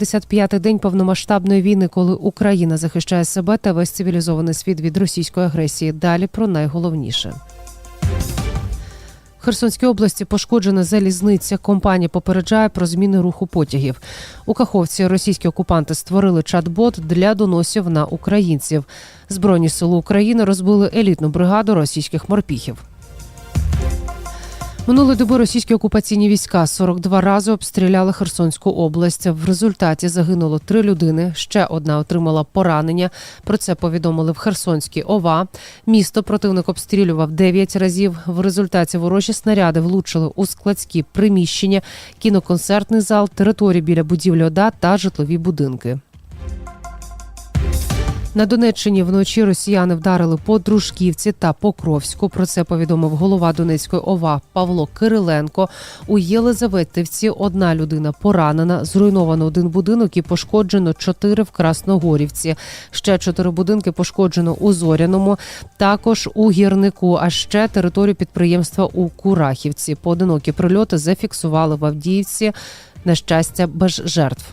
55-й день повномасштабної війни, коли Україна захищає себе та весь цивілізований світ від російської агресії. Далі про найголовніше. В Херсонській області пошкоджена залізниця. Компанія попереджає про зміни руху потягів. У Каховці російські окупанти створили чат-бот для доносів на українців. Збройні сили України розбили елітну бригаду російських морпіхів. Минулої доби російські окупаційні війська 42 рази обстріляли Херсонську область. В результаті загинуло три людини. Ще одна отримала поранення. Про це повідомили в Херсонській ОВА. Місто противник обстрілював 9 разів. В результаті ворожі снаряди влучили у складські приміщення, кіноконцертний зал, території біля будівлі ОДА та житлові будинки. На Донеччині вночі росіяни вдарили по Дружківці та Покровську. Про це повідомив голова Донецької ОВА Павло Кириленко. У Єлизаветівці одна людина поранена. Зруйновано один будинок і пошкоджено чотири в Красногорівці. Ще чотири будинки пошкоджено у Зоряному, також у гірнику. А ще територію підприємства у Курахівці. Поодинокі прильоти зафіксували в Авдіївці. На щастя, без жертв.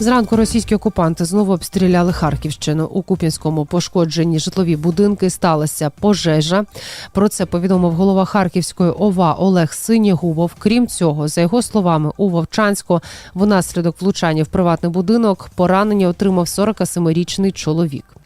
Зранку російські окупанти знову обстріляли Харківщину. У Куп'янському пошкоджені житлові будинки сталася пожежа. Про це повідомив голова Харківської ОВА Олег Синігубов. Крім цього, за його словами, у Вовчанську внаслідок влучання в приватний будинок поранення отримав 47-річний чоловік.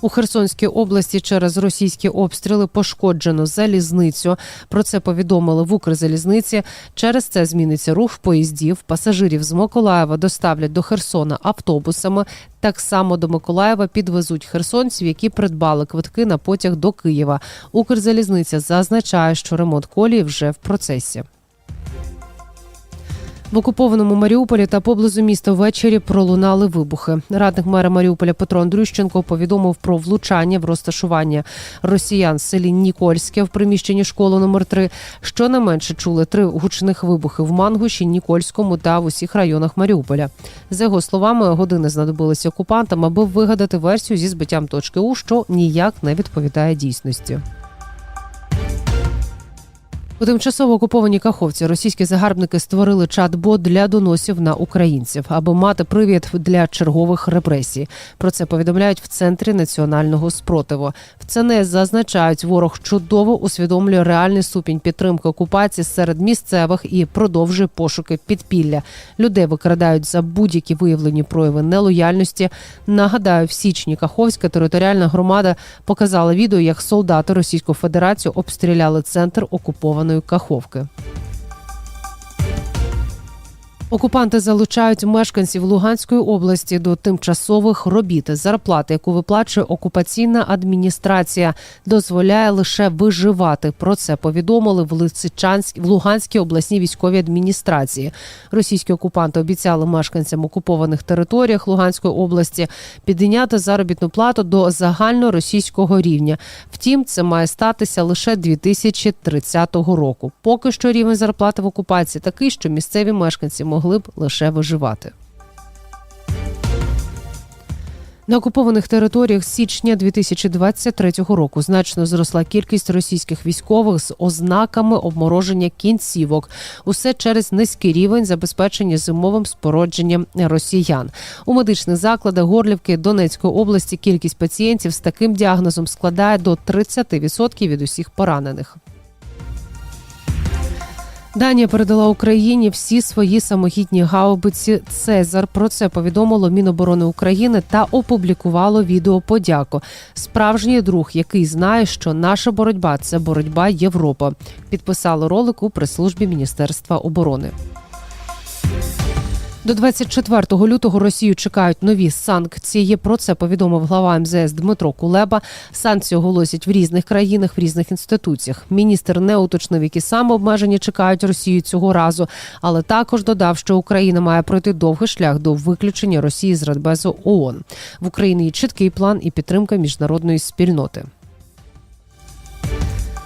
У Херсонській області через російські обстріли пошкоджено залізницю. Про це повідомили в Укрзалізниці. Через це зміниться рух поїздів. Пасажирів з Миколаєва доставлять до Херсона автобусами. Так само до Миколаєва підвезуть херсонців, які придбали квитки на потяг до Києва. Укрзалізниця зазначає, що ремонт колії вже в процесі. В окупованому Маріуполі та поблизу міста ввечері пролунали вибухи. Радник мера Маріуполя Петро Андрющенко повідомив про влучання в розташування росіян в селі Нікольське в приміщенні школи номер 3 Щонайменше чули три гучних вибухи в Мангуші, Нікольському та в усіх районах Маріуполя. За його словами, години знадобилися окупантам, аби вигадати версію зі збиттям точки У, що ніяк не відповідає дійсності. У тимчасово окупованій Каховці російські загарбники створили чат-бот для доносів на українців, аби мати привід для чергових репресій. Про це повідомляють в центрі національного спротиву. В ЦНС зазначають, ворог чудово усвідомлює реальний ступінь підтримки окупації серед місцевих і продовжує пошуки підпілля. Людей викрадають за будь-які виявлені прояви нелояльності. Нагадаю, в січні Каховська територіальна громада показала відео, як солдати Російської Федерації обстріляли центр окупованої Каховки. Окупанти залучають мешканців Луганської області до тимчасових робіт. Зарплата, яку виплачує окупаційна адміністрація, дозволяє лише виживати. Про це повідомили в Лисичанській в Луганській обласній військовій адміністрації. Російські окупанти обіцяли мешканцям окупованих територіях Луганської області підняти заробітну плату до загальноросійського рівня. Втім, це має статися лише 2030 року. Поки що рівень зарплати в окупації такий, що місцеві мешканці могли б лише виживати. На окупованих територіях з січня 2023 року значно зросла кількість російських військових з ознаками обмороження кінцівок. Усе через низький рівень забезпечення зимовим спородженням росіян. У медичних закладах Горлівки Донецької області кількість пацієнтів з таким діагнозом складає до 30% від усіх поранених. Данія передала Україні всі свої самохідні гаубиці Цезар. Про це повідомило Міноборони України та опублікувало відео подяку. Справжній друг, який знає, що наша боротьба це боротьба Європа. Підписало ролик у прес-службі Міністерства оборони. До 24 лютого Росію чекають нові санкції. Про це повідомив глава МЗС Дмитро Кулеба. Санкції оголосять в різних країнах, в різних інституціях. Міністр не уточнив, які саме обмеження чекають Росію цього разу, але також додав, що Україна має пройти довгий шлях до виключення Росії з Радбезу ООН. В Україні є чіткий план і підтримка міжнародної спільноти.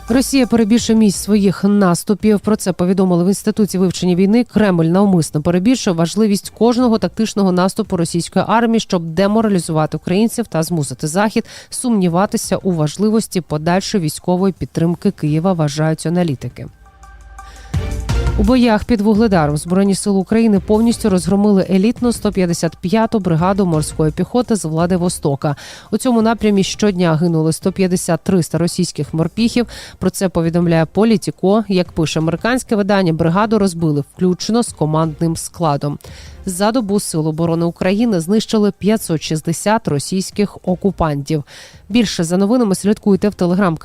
Росія перебільшує місць своїх наступів. Про це повідомили в інституті вивчення війни. Кремль навмисно перебільшує важливість кожного тактичного наступу російської армії, щоб деморалізувати українців та змусити захід сумніватися у важливості подальшої військової підтримки Києва. Вважають аналітики. У боях під Вугледаром Збройні сили України повністю розгромили елітну 155-ту бригаду морської піхоти з Владивостока. У цьому напрямі щодня гинули 150-300 російських морпіхів. Про це повідомляє Політіко. Як пише американське видання, бригаду розбили включно з командним складом. За добу Сил оборони України знищили 560 російських окупантів. Більше за новинами слідкуйте в телеграм-каналі.